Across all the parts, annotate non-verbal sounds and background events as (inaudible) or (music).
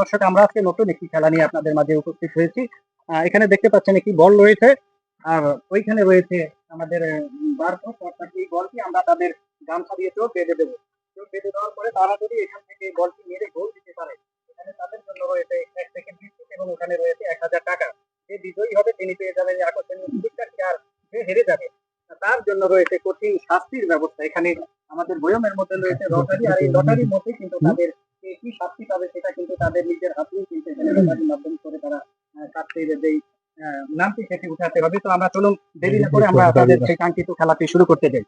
দর্শক, আমরা আজকে নতুন একটি খেলা নিয়ে আপনাদের মাঝে উপস্থিত হয়েছি। এখানে দেখতে পাচ্ছেন একটি বল রয়েছে। আর ওইখানে রয়েছে আমাদের বলটি আমরা তাদের গামছা দিয়ে চোখ বেঁধে দেবো। চোখ বেঁধে দেওয়ার পরে তারা যদি এখান থেকে বলটি মেরে গোল দিতে পারে এখানে তাদের জন্য রয়েছে এক বিস্কুট এবং ওখানে রয়েছে এক হাজার টাকা। যে বিজয়ী হবে তিনি পেয়ে যাবেন আকর্ষণীয় আর হেরে যাবে? তার জন্য রয়েছে কঠিন শাস্তির ব্যবস্থা। এখানে আমাদের বয়মের মধ্যে রয়েছে লটারি আর এই লটারির মধ্যে কিন্তু তাদের কে শাস্তি পাবে সেটা কিন্তু তাদের নিজের হাতেই কিন্তু লটারির মাধ্যমে করে তারা শাস্তির যেই নামটি সেটি উঠাতে হবে। তো আমরা চলুন দেরি না করে আমরা তাদের সেই কাঙ্ক্ষিত খেলাটি শুরু করতে যাই।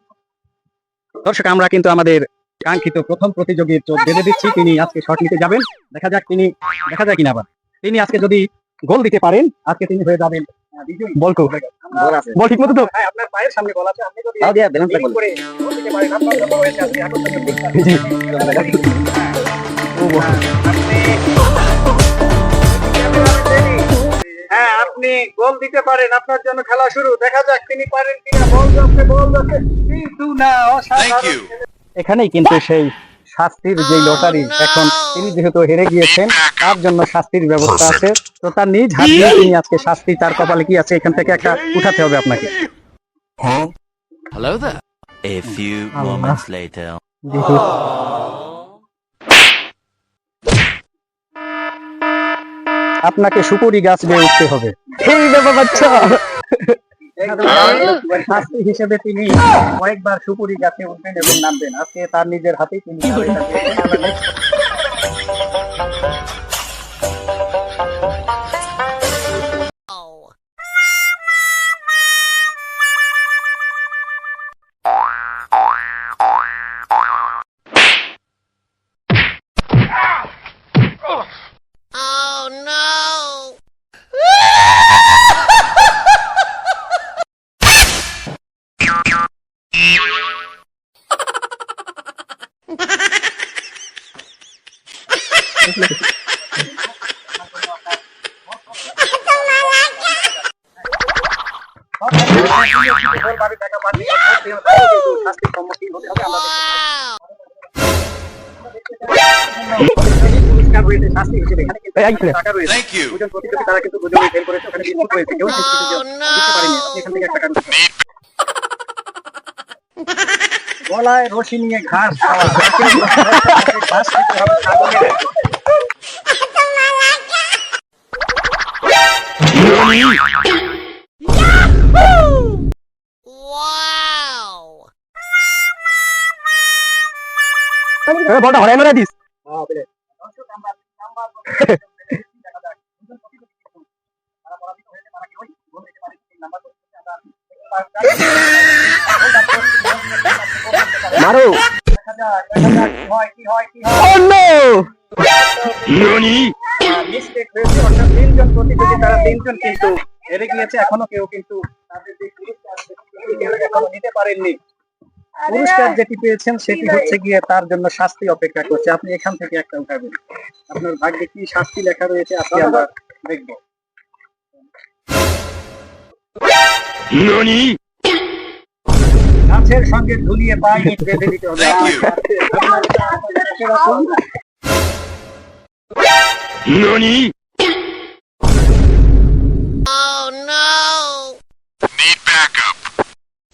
দর্শক আমরা কিন্তু আমাদের কাঙ্ক্ষিত প্রথম প্রতিযোগীর চোখ বেঁধে দিচ্ছি। তিনি আজকে শট নিতে যাবেন। দেখা যাক তিনি দেখা যায় কিনা আবার। তিনি আজকে যদি গোল দিতে পারেন আজকে তিনি হয়ে যাবেন বল কো বল ঠিক মতো তো? হ্যাঁ আপনার পায়ের সামনে বল আছে। আপনি যদি দিয়া করে। গোল দিতে পারেন আপনার। হ্যাঁ আপনি গোল দিতে পারেন আপনার জন্য খেলা শুরু। দেখা যাক তিনি পারেন কিনা। বল যাচ্ছে বল যাচ্ছে কিন্তু না অসাধারণ এখানেই কিন্তু সেই শাস্তির যে লটারি এখন তিনি যেহেতু হেরে গিয়েছেন তার জন্য শাস্তির ব্যবস্থা আছে। তো তার নিজ হাত দিয়ে তিনি আজকে শাস্তি তার কপালে কি আছে এখান থেকে একটা উঠাতে হবে আপনাকে। There. A few moments later. আপনাকে সুপুরি গাছ বেয়ে উঠতে হবে। এই বাবা বাচ্চা শাস্তি হিসেবে তিনি কয়েকবার সুপুরি গাছে উঠবেন এবং নামবেন। আজকে তার নিজের হাতেই তিনি গলায় রশি নিয়ে ঘাস ঘাস Mistake হয়েছে, অর্থাৎ তিনজন প্রতিযোগী, তারা তিনজন কিন্তু হেরে গিয়েছে এখনও কেউ কিন্তু তাদের নিতে পারেননি। পুরস্কার যেটি পেয়েছেন সেটি হচ্ছে গিয়ে তার জন্য শাস্তি অপেক্ষা করছে। আপনি এখান থেকে একটা উঠাবেন। আপনার ভাগ্যে কি শাস্তি লেখা রয়েছে আপনি আমরা দেখব। গাছের সঙ্গে ঝুলিয়ে পায়ে ইট বেঁধে দিতে হবে। রাখুন।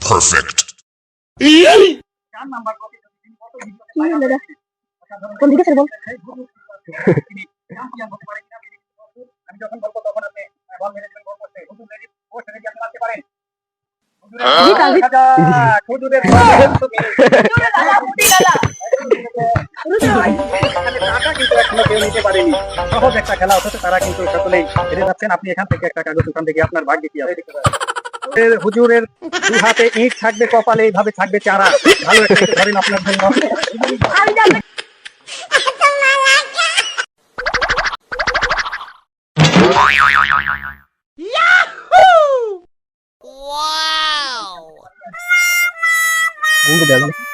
Perfect. কোন দিকে স্যার বল? আমি যখন বলব তখন আপনি বল মেরে দেবেন করতে হুজুর রেডি পোস্ট রেডি আপনি মারতে পারেন। জি, কাজী। (laughs) দাদা মুটি দাদা। টাকা কিন্তু এখনও কেউ নিতে পারেনি। সহজ একটা খেলা অথচ তারা কিন্তু সকলেই হেরে যাচ্ছেন। আপনি এখান থেকে একটা কাগজ ওখান থেকে আপনার ভাগ্যে কি আছে? হুজুরের দু হাতে ইট থাকবে কপালে এইভাবে থাকবে চারা। ভালো একটা ধরেন আপনার জন্য। বন্ধু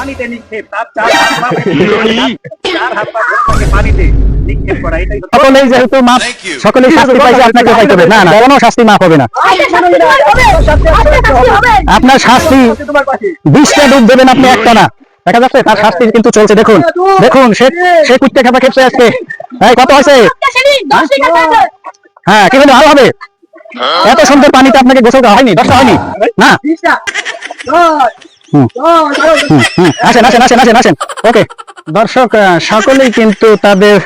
পানিতে নিক্ষেপ তার চার হাত পা (laughs) চার হাত পা ধরে পানিতে নিক্ষেপ করা এটাই সকলেই যেহেতু মাপ সকলেই শাস্তি পাইছে (laughs) আপনাকে পাইতে হবে। না না কোনো শাস্তি মাফ হবে না। আপনার শাস্তি বিশটা ডুব দেবেন আপনি একটা না। দেখা যাচ্ছে তার শাস্তি কিন্তু চলছে। দেখুন দেখুন সে সে কুত্তে খাতা খেপছে আজকে। এই কত হয়েছে? হ্যাঁ কি বলে ভালো হবে। এত সুন্দর পানিতে আপনাকে গোসল করা হয়নি দশটা হয়নি। না। আসেন আসেন আসেন আসেন আসেন। ওকে। দর্শক সকলেই কিন্তু তাদের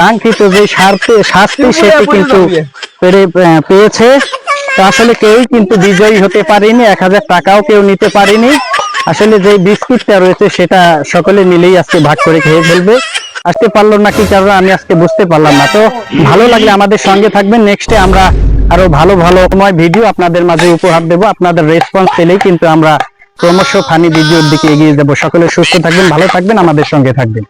কাঙ্ক্ষিত যে শাস্তি শাস্তি সেটি কিন্তু পেয়েছে। তো আসলে কেউই কিন্তু বিজয়ী হতে পারেনি এক হাজার টাকাও কেউ নিতে পারেনি। আসলে যে বিস্কুটটা রয়েছে সেটা সকলে মিলেই আজকে ভাগ করে খেয়ে ফেলবে। আসতে পারল না কি কারণে আমি আজকে বুঝতে পারলাম না। তো ভালো লাগলে আমাদের সঙ্গে থাকবেন। নেক্সটে আমরা আরও ভালো ভালো সময় ভিডিও আপনাদের মাঝে উপহার দেব। আপনাদের রেসপন্স পেলেই কিন্তু আমরা ক্রমশ ফানি ভিডিওর দিকে এগিয়ে যাব। সকলে সুস্থ থাকবেন ভালো থাকবেন আমাদের সঙ্গে থাকবেন।